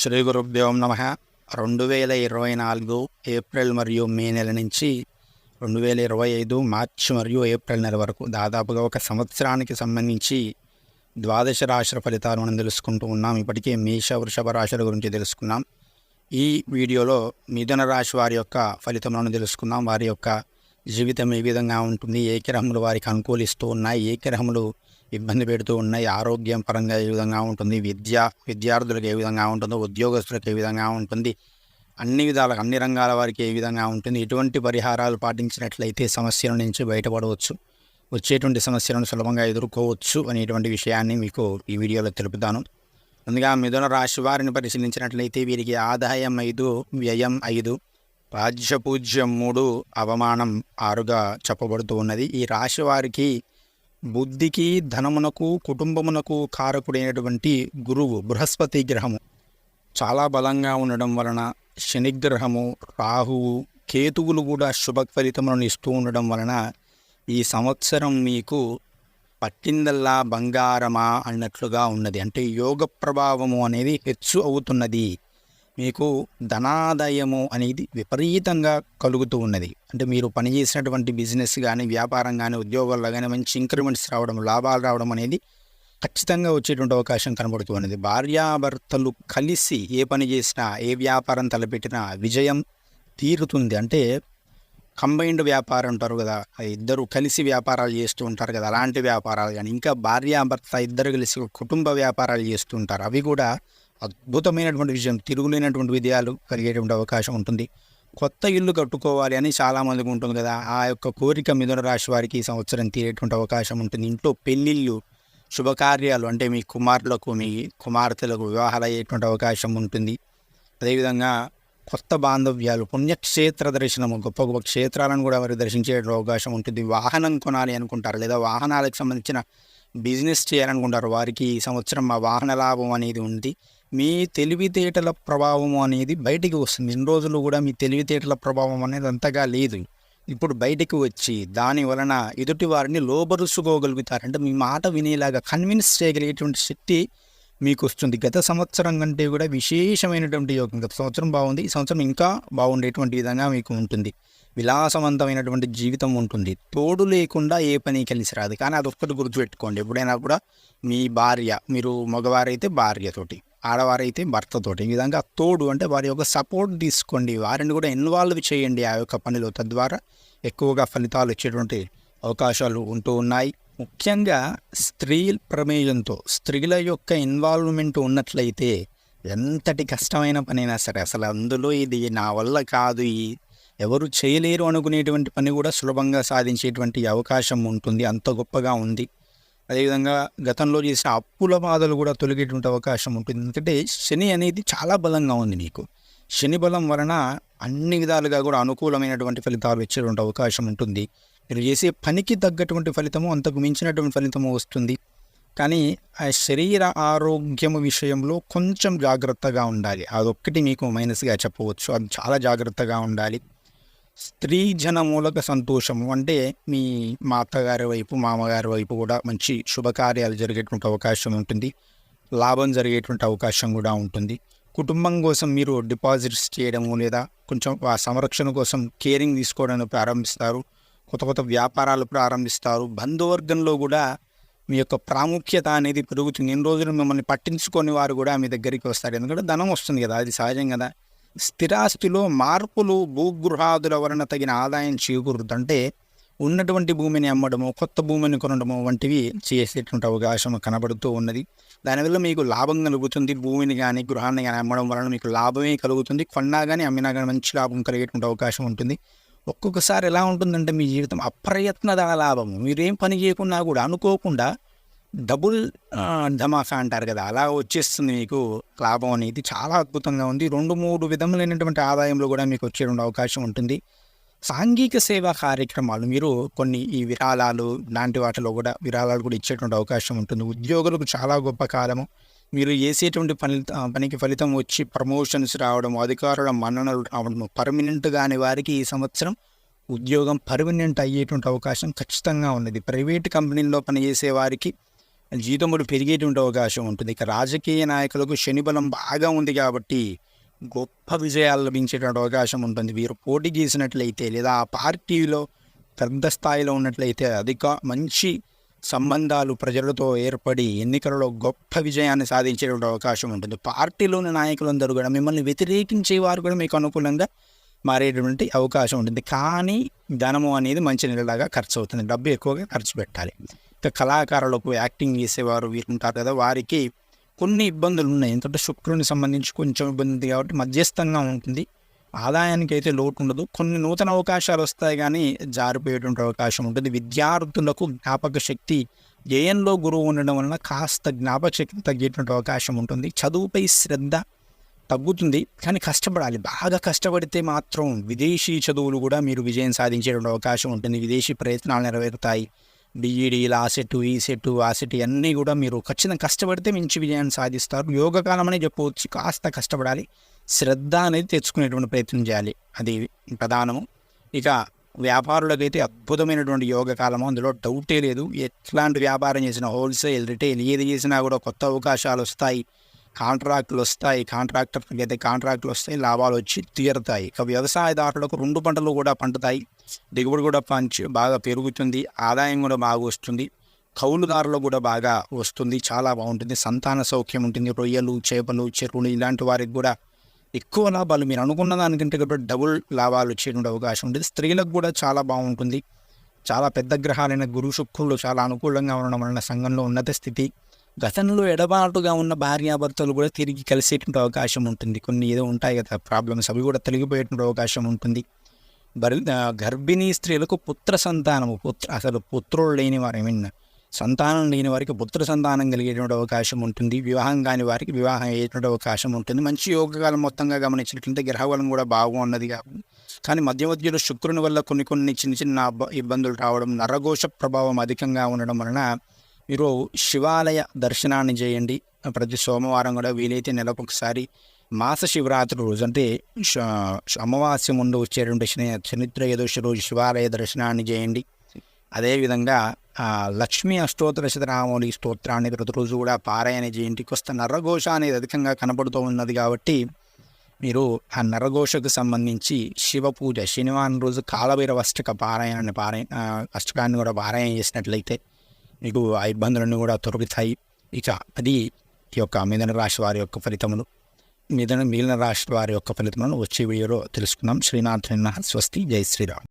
శ్రీ గురుభ్యోం నమ. రెండు వేల ఇరవై నాలుగు ఏప్రిల్ మరియు మే నెల నుంచి రెండు వేల ఇరవై ఐదు మార్చి మరియు ఏప్రిల్ నెల వరకు దాదాపుగా ఒక సంవత్సరానికి సంబంధించి ద్వాదశ రాశుల ఫలితాలు మనం తెలుసుకుంటూ ఉన్నాం. ఇప్పటికే మేష వృషభ రాశుల గురించి తెలుసుకున్నాం. ఈ వీడియోలో మిథున రాశి వారి యొక్క ఫలితములను తెలుసుకుందాం. వారి యొక్క జీవితం ఏ విధంగా ఉంటుంది? ఏ గ్రహములు వారికి అనుకూలిస్తూ ఉన్నాయి? ఏ గ్రహములు ఇబ్బంది పెడుతూ ఉన్నాయి. ఆరోగ్యం పరంగా ఏ విధంగా ఉంటుంది? విద్య విద్యార్థులకు ఏ విధంగా ఉంటుందో? ఉద్యోగస్తులకు ఏ విధంగా ఉంటుంది? అన్ని విధాల అన్ని రంగాల వారికి ఏ విధంగా ఉంటుంది? ఎటువంటి పరిహారాలు పాటించినట్లయితే సమస్యల నుంచి బయటపడవచ్చు. వచ్చేటువంటి సమస్యలను సులభంగా ఎదుర్కోవచ్చు అనేటువంటి విషయాన్ని మీకు ఈ వీడియోలో తెలుపుతాను. ముందుగా మిథున రాశి వారిని పరిశీలించినట్లయితే వీరికి ఆదాయం ఐదు వ్యయం ఐదు రాజ్యపూజ్యం మూడు అవమానం ఆరుగా చెప్పబడుతూ ఉన్నది. ఈ రాశి వారికి బుద్ధికి ధనమునకు కుటుంబమునకు కారకుడైనటువంటి గురువు బృహస్పతి గ్రహము. చాలా బలంగా ఉండడం వలన శనిగ్రహము రాహువు కేతువులు కూడా శుభ ఫలితములను ఇస్తూ ఉండడం వలన ఈ సంవత్సరం మీకు పట్టిందల్లా బంగారమా అన్నట్లుగా ఉన్నది. అంటే యోగ ప్రభావము అనేది హెచ్చు అవుతున్నది. మీకు ధనాదాయము అనేది విపరీతంగా కలుగుతూ ఉన్నది. అంటే మీరు పనిచేసినటువంటి బిజినెస్ కానీ వ్యాపారం కానీ ఉద్యోగాల్లో కానీ మంచి ఇంక్రిమెంట్స్ రావడం లాభాలు రావడం అనేది ఖచ్చితంగా వచ్చేటువంటి అవకాశం కనబడుతూ ఉన్నది. భార్యాభర్తలు కలిసి ఏ పని చేసినా ఏ వ్యాపారం తలపెట్టినా విజయం తీరుతుంది. అంటే కంబైన్డ్ వ్యాపారం అంటారు కదా ఇద్దరు కలిసి వ్యాపారాలు చేస్తూ ఉంటారు కదా అలాంటి వ్యాపారాలు కానీ ఇంకా భార్యాభర్త ఇద్దరు కలిసి కుటుంబ వ్యాపారాలు చేస్తూ ఉంటారు. అవి కూడా అద్భుతమైనటువంటి విషయం తిరుగులేనటువంటి విజయాలు కలిగేటువంటి అవకాశం ఉంటుంది. కొత్త ఇల్లు కట్టుకోవాలి అని చాలామందికి ఉంటుంది కదా. ఆ యొక్క కోరిక మిథున రాశి వారికి ఈ సంవత్సరం తీరేటువంటి అవకాశం ఉంటుంది. ఇంట్లో పెళ్ళిళ్ళు శుభకార్యాలు అంటే మీ కుమారులకు మీ కుమార్తెలకు వివాహాలు అయ్యేటువంటి అవకాశం ఉంటుంది. అదేవిధంగా కొత్త బాంధవ్యాలు పుణ్యక్షేత్ర దర్శనము గొప్ప గొప్ప క్షేత్రాలను కూడా వారు దర్శించే అవకాశం ఉంటుంది. వాహనం కొనాలి అనుకుంటారు లేదా వాహనాలకు సంబంధించిన బిజినెస్ చేయాలనుకుంటారు. వారికి ఈ సంవత్సరం మా వాహన లాభం అనేది ఉంది. మీ తెలివితేటల ప్రభావం అనేది బయటికి వస్తుంది. ఇన్ని రోజులు కూడా మీ తెలివితేటల ప్రభావం అనేది అంతగా లేదు. ఇప్పుడు బయటికి వచ్చి దాని వలన ఎదుటి వారిని లోబరుసుకోగలుగుతారు అంటే మీ మాట వినేలాగా కన్విన్స్ చేయగలిగేటువంటి శక్తి మీకు వస్తుంది గత సంవత్సరం కంటే కూడా విశేషమైనటువంటి యోగం. గత సంవత్సరం బాగుంది. ఈ సంవత్సరం ఇంకా బాగుండేటువంటి విధంగా మీకు ఉంటుంది. విలాసవంతమైనటువంటి జీవితం ఉంటుంది. తోడు లేకుండా ఏ పని కలిసి రాదు. కానీ అది ఒక్కటి గుర్తుపెట్టుకోండి. ఎప్పుడైనా కూడా మీ భార్య మీరు మగవారైతే భార్యతోటి. ఆడవారైతే భర్తతోటి. ఈ విధంగా తోడు అంటే వారి యొక్క సపోర్ట్ తీసుకోండి. వారిని కూడా ఇన్వాల్వ్ చేయండి ఆ యొక్క పనిలో. తద్వారా ఎక్కువగా ఫలితాలు ఇచ్చేటువంటి అవకాశాలు ఉంటూ ఉన్నాయి. ముఖ్యంగా స్త్రీ ప్రమేయంతో స్త్రీల యొక్క ఇన్వాల్వ్మెంట్ ఉన్నట్లయితే ఎంతటి కష్టమైన పనైనా సరే అసలు అందులో ఇది నా వల్ల కాదు ఈ ఎవరు చేయలేరు అనుకునేటువంటి పని కూడా సులభంగా సాధించేటువంటి అవకాశం ఉంటుంది. అంత గొప్పగా ఉంది. అదేవిధంగా గతంలో చేసిన అప్పుల బాధలు కూడా తొలగేటువంటి అవకాశం ఉంటుంది. ఎందుకంటే శని అనేది చాలా బలంగా ఉంది మీకు. శని బలం వలన అన్ని విధాలుగా కూడా అనుకూలమైనటువంటి ఫలితాలు వచ్చేటువంటి అవకాశం ఉంటుంది. మీరు చేసే పనికి తగ్గటువంటి ఫలితము అంతకు మించినటువంటి ఫలితము వస్తుంది. కానీ ఆ శరీర ఆరోగ్యము విషయంలో కొంచెం జాగ్రత్తగా ఉండాలి. అదొక్కటి మీకు మైనస్గా చెప్పవచ్చు. అది చాలా జాగ్రత్తగా ఉండాలి. స్త్రీ జన మూలక సంతోషము అంటే మీ మా అత్తగారి వైపు మామగారి వైపు కూడా మంచి శుభకార్యాలు జరిగేటువంటి అవకాశం ఉంటుంది. లాభం జరిగేటువంటి అవకాశం కూడా ఉంటుంది. కుటుంబం కోసం మీరు డిపాజిట్స్ చేయడము లేదా కొంచెం ఆ సంరక్షణ కోసం కేరింగ్ తీసుకోవడానికి ప్రారంభిస్తారు. కొత్త కొత్త వ్యాపారాలు ప్రారంభిస్తారు. బంధువర్గంలో కూడా మీ యొక్క ప్రాముఖ్యత అనేది పెరుగుతుంది. ఎన్ని రోజులు మిమ్మల్ని పట్టించుకొని వారు కూడా మీ దగ్గరికి వస్తారు. ఎందుకంటే ధనం వస్తుంది కదా అది సహజం కదా. స్థిరాస్తిలో మార్పులు భూగృహాదుల వలన తగిన ఆదాయం చేకూరుతుంటే ఉన్నటువంటి భూమిని అమ్మడము కొత్త భూమిని కొనడము వంటివి చేసేటువంటి అవకాశం కనబడుతూ ఉన్నది. దానివల్ల మీకు లాభం కలుగుతుంది. భూమిని కానీ గృహాన్ని కానీ అమ్మడం వలన మీకు లాభమే కలుగుతుంది. కొన్నా కానీ అమ్మినా కానీ మంచి లాభం కలిగేటువంటి అవకాశం ఉంటుంది. ఒక్కొక్కసారి ఎలా ఉంటుందంటే మీ జీవితం అప్రయత్నద లాభము. మీరేం పని చేయకున్నా కూడా అనుకోకుండా డబుల్ ఆ, ధమాకా అంటారు కదా అలా వచ్చేస్తుంది మీకు లాభం అనేది. చాలా అద్భుతంగా ఉంది. రెండు మూడు విధములైనటువంటి ఆదాయంలో కూడా మీకు వచ్చేటువంటి అవకాశం ఉంటుంది. సాంఘిక సేవా కార్యక్రమాలు మీరు కొన్ని ఈ విరాళాలు లాంటి వాటిలో కూడా విరాళాలు కూడా ఇచ్చేటువంటి అవకాశం ఉంటుంది. ఉద్యోగులకు చాలా గొప్ప కాలము. మీరు చేసేటువంటి పని పనికి ఫలితం వచ్చి ప్రమోషన్స్ రావడం అధికారుల మన్ననలు రావడం పర్మనెంట్ కాని వారికి ఈ సంవత్సరం ఉద్యోగం పర్మనెంట్ అయ్యేటువంటి అవకాశం ఖచ్చితంగా ఉన్నది. ప్రైవేట్ కంపెనీల్లో పనిచేసే వారికి జీతములు పెరిగేటువంటి అవకాశం ఉంటుంది. ఇక రాజకీయ నాయకులకు శని బలం బాగా ఉంది కాబట్టి గొప్ప విజయాలు లభించేటువంటి అవకాశం ఉంటుంది. వీరు పోటీ గీసినట్లయితే లేదా ఆ పార్టీలో పెద్ద స్థాయిలో ఉన్నట్లయితే అధిక మంచి సంబంధాలు ప్రజలతో ఏర్పడి ఎన్నికలలో గొప్ప విజయాన్ని సాధించేటువంటి అవకాశం ఉంటుంది. పార్టీలోని నాయకులందరూ కూడా మిమ్మల్ని వ్యతిరేకించే వారు కూడా మీకు అనుకూలంగా మారేటువంటి అవకాశం ఉంటుంది. కానీ ధనము అనేది మంచి నెలలాగా ఖర్చు అవుతుంది డబ్బు ఎక్కువగా ఖర్చు పెట్టాలి. కళాకారులకు యాక్టింగ్ చేసేవారు వీరు ఉంటారు కదా వారికి కొన్ని ఇబ్బందులు ఉన్నాయి. ఎందుకంటే శుక్రుని సంబంధించి కొంచెం ఇబ్బంది ఉంది కాబట్టి మధ్యస్థంగా ఉంటుంది. ఆదాయానికి అయితే లోటు ఉండదు. కొన్ని నూతన అవకాశాలు వస్తాయి కానీ జారిపోయేటువంటి అవకాశం ఉంటుంది. విద్యార్థులకు జ్ఞాపక శక్తి జయంలో గురువు ఉండడం వలన కాస్త జ్ఞాపక శక్తి తగ్గేటువంటి అవకాశం ఉంటుంది. చదువుపై శ్రద్ధ తగ్గుతుంది కానీ కష్టపడాలి. బాగా కష్టపడితే మాత్రం విదేశీ చదువులు కూడా మీరు విజయం సాధించేటువంటి అవకాశం ఉంటుంది. విదేశీ ప్రయత్నాలు నెరవేరుతాయి. డిఈడి ఆ సెట్ ఈ సెట్ ఆ సెట్ అన్నీ కూడా మీరు ఖచ్చితంగా కష్టపడితే మంచి విజయాన్ని సాధిస్తారు. యోగకాలం అనే చెప్పవచ్చు. కాస్త కష్టపడాలి. శ్రద్ధ అనేది తెచ్చుకునేటువంటి ప్రయత్నం చేయాలి. అది ప్రధానము. ఇక వ్యాపారులకైతే అద్భుతమైనటువంటి యోగ కాలము. అందులో డౌటే లేదు. ఎట్లాంటి వ్యాపారం చేసినా హోల్సేల్ రిటైల్ ఏది చేసినా కూడా కొత్త అవకాశాలు వస్తాయి. కాంట్రాక్టులు వస్తాయి కాంట్రాక్టర్కి అయితే కాంట్రాక్టులు వస్తాయి లాభాలు వచ్చి తీరుతాయి. ఇక వ్యవసాయదారులకు రెండు పంటలు కూడా పండుతాయి. దిగుబడి కూడా పంచి బాగా పెరుగుతుంది ఆదాయం కూడా బాగా వస్తుంది కౌలుదారులు కూడా బాగా వస్తుంది చాలా బాగుంటుంది సంతాన సౌఖ్యం ఉంటుంది రొయ్యలు చేపలు చెరువులు ఇలాంటి వారికి కూడా ఎక్కువ లాభాలు. మీరు అనుకున్న దానికంటే కూడా డబుల్ లాభాలు వచ్చేటువంటి అవకాశం ఉంటుంది. స్త్రీలకు కూడా చాలా బాగుంటుంది. చాలా పెద్ద గ్రహాలైన గురు శుక్రులు చాలా అనుకూలంగా ఉండడం వలన సంఘంలో ఉన్నత స్థితి. గతంలో ఎడబాటుగా ఉన్న భార్యాభర్తలు కూడా తిరిగి కలిసేటువంటి అవకాశం ఉంటుంది. కొన్ని ఏదో ఉంటాయి కదా ప్రాబ్లమ్స్ అవి కూడా తొలగిపోయేటువంటి అవకాశం ఉంటుంది. బరి గర్భిణీ స్త్రీలకు పుత్ర సంతానము పుత్ర అసలు పుత్రులు లేని వారు ఐ మీన్ సంతానం లేని వారికి పుత్ర సంతానం కలిగేటువంటి అవకాశం ఉంటుంది. వివాహం కాని వారికి వివాహం అయ్యేటువంటి అవకాశం ఉంటుంది. మంచి యోగకాలం మొత్తంగా గమనించినట్లయితే గ్రహబలం కూడా బాగున్నది కాబట్టి కానీ మధ్య మధ్యలో శుక్రుని వల్ల కొన్ని కొన్ని చిన్న చిన్న ఇబ్బందులు రావడం నరఘోష ప్రభావం అధికంగా ఉండడం వలన మీరు శివాలయ దర్శనాన్ని చేయండి. ప్రతి సోమవారం కూడా వీలైతే నెలకు ఒకసారి మాస శివరాత్రి రోజు అంటే అమావాస్య ముందు వచ్చేటువంటి శని చనిత్ర ఏదోషి రోజు శివాలయ దర్శనాన్ని చేయండి. అదేవిధంగా లక్ష్మీ అష్టోత్తర శతనామౌళి స్తోత్రాన్ని ప్రతిరోజు కూడా పారాయణ చేయండి. కొస్త నరఘోష అనేది అధికంగా కనపడుతూ ఉన్నది కాబట్టి మీరు ఆ నరఘోషకు సంబంధించి శివ పూజ శనివారం రోజు కాలభైరవ అష్టక పారాయణాన్ని పారాయణ అష్టకాన్ని కూడా పారాయణ చేసినట్లయితే మీకు ఆ ఇబ్బందులన్నీ కూడా తొలగుతాయి ఇక అది ఈ యొక్క మిథున రాశి వారి యొక్క ఫలితములు. మిథున మిగిలిన రాశి వారి యొక్క ఫలితములను వచ్చే వీడియోలో తెలుసుకుందాం. శ్రీనాథ్ స్వస్తి. జై శ్రీరామ్.